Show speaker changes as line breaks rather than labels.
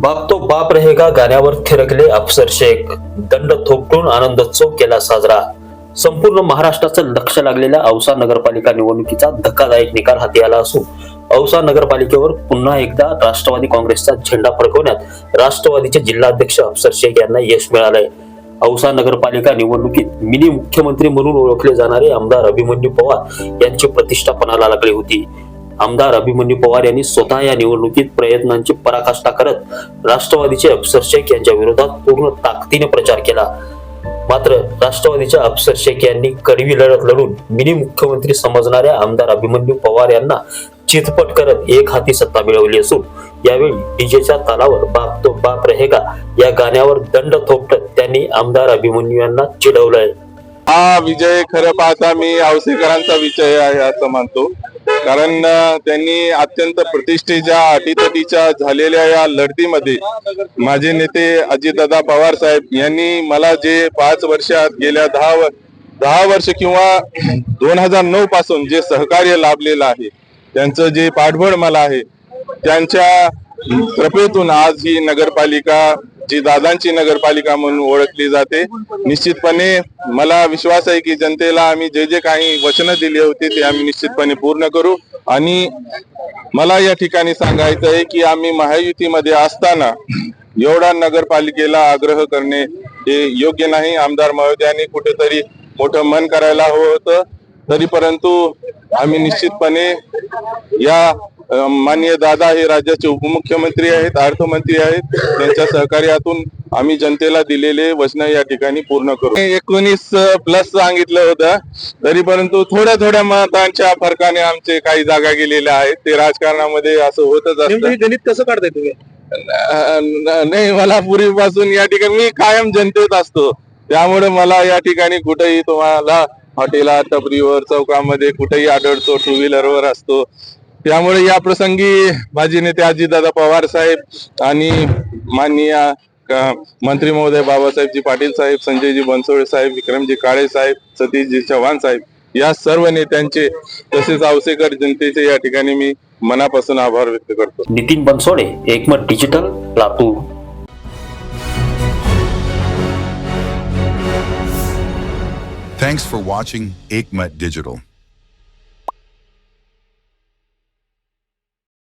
बाप तो बाप रहेगा गाण्यावर थिरकले अफसर शेख दंड थोपटून आनंदोत्सव केला साजरा. संपूर्ण महाराष्ट्राचं लक्ष लागलेल्या औसा नगरपालिका निवडणुकीचा धक्कादायक निकाल हाती आला असून औसा नगरपालिकेवर पुन्हा एकदा राष्ट्रवादी काँग्रेसचा झेंडा फडकवण्यात राष्ट्रवादीचे जिल्हाध्यक्ष अफसर शेख यांना यश मिळालंय. औसा नगरपालिका निवडणुकीत मिनी मुख्यमंत्री म्हणून ओळखले जाणारे आमदार अभिमन्यू पवार यांची प्रतिष्ठा पणाला लागली होती. आमदार अभिमन्यू पवार यांनी स्वतः या निवडणुकीत प्रयत्नांची पराकाष्ठा करत राष्ट्रवादीचे अफसर शेख यांच्या विरोधात पूर्ण ताकदीने प्रचार केला. मात्र राष्ट्रवादीच्या अफसर शेख यांनी कडवी लढत लढून मिनी मुख्यमंत्री समजणाऱ्या आमदार अभिमन्यू पवार यांना चितपट करत एक हाती सत्ता मिळवली असून यावेळी डीजेच्या तालावर बाप तो बाप रहेगा या गाण्यावर दंड थोपटत त्यांनी आमदार अभिमन्यू यांना चिडवलंय.
हा विजय खरं पाहता मी आवसेकरांचा विजय आहे असं मानतो कारण त्यांनी अत्यंत प्रतिष्ठेच्या अटीतटीच्या झालेल्या या लढतीमध्ये माझे नेते अजितदादा पवार साहेब यांनी मला जे पाच वर्षात गेल्या दहा दहा वर्ष किंवा दोन हजार नऊ पासून जे सहकार्य लाभलेलं आहे त्यांचं जे पाठबळ मला आहे त्यांच्या कृपेतून आज ही नगरपालिका जी दादांची नगरपालिका म्हणून ओळखली जाते. निश्चितपणे मला विश्वास आहे की जनतेला आम्ही जे जे काही वचनं दिली होती ते आम्ही निश्चितपणे पूर्ण करू. आणि मला या ठिकाणी सांगायचं आहे की आम्ही महायुतीमध्ये असताना एवढा नगरपालिकेला आग्रह करणे हे योग्य नाही. आमदार महोदयाने कुठेतरी मोठं मन करायला हवं होतं. तरी परंतु आम्ही निश्चितपणे या अ, माननीय दादा हे राज्याचे उपमुख्यमंत्री आहेत अर्थमंत्री आहेत. त्यांच्या सहकार्यातून आम्ही जनतेला दिलेले वचन या ठिकाणी पूर्ण करू. एकोणीस प्लस सांगितलं होतं तरी परंतु थोड्या थोड्या मतांच्या फरकाने आमचे काही जागा गेलेल्या आहेत. ते राजकारणामध्ये असं होतच असतं.
गणित कसं काढताय तुम्ही?
नाही मला पूर्वीपासून या ठिकाणी मी कायम जनतेत असतो. त्यामुळे मला या ठिकाणी कुठेही तुम्हाला हॉटेलात टपरीवर चौकामध्ये कुठेही आढळतो टू व्हीलरवर असतो. त्यामुळे या प्रसंगी माझे नेते अजितदादा पवार साहेब आणि माननीय मंत्री महोदय बाबासाहेबजी पाटील साहेब संजयजी बनसोडे साहेब विक्रमजी काळे साहेब सतीशजी चव्हाण साहेब या सर्व नेत्यांचे तसेच औसेकर जनतेचे या ठिकाणी मी मनापासून आभार व्यक्त करतो
Nitin Bansode Ekmat digital Latur
Thanks for watching Aikmat Digital.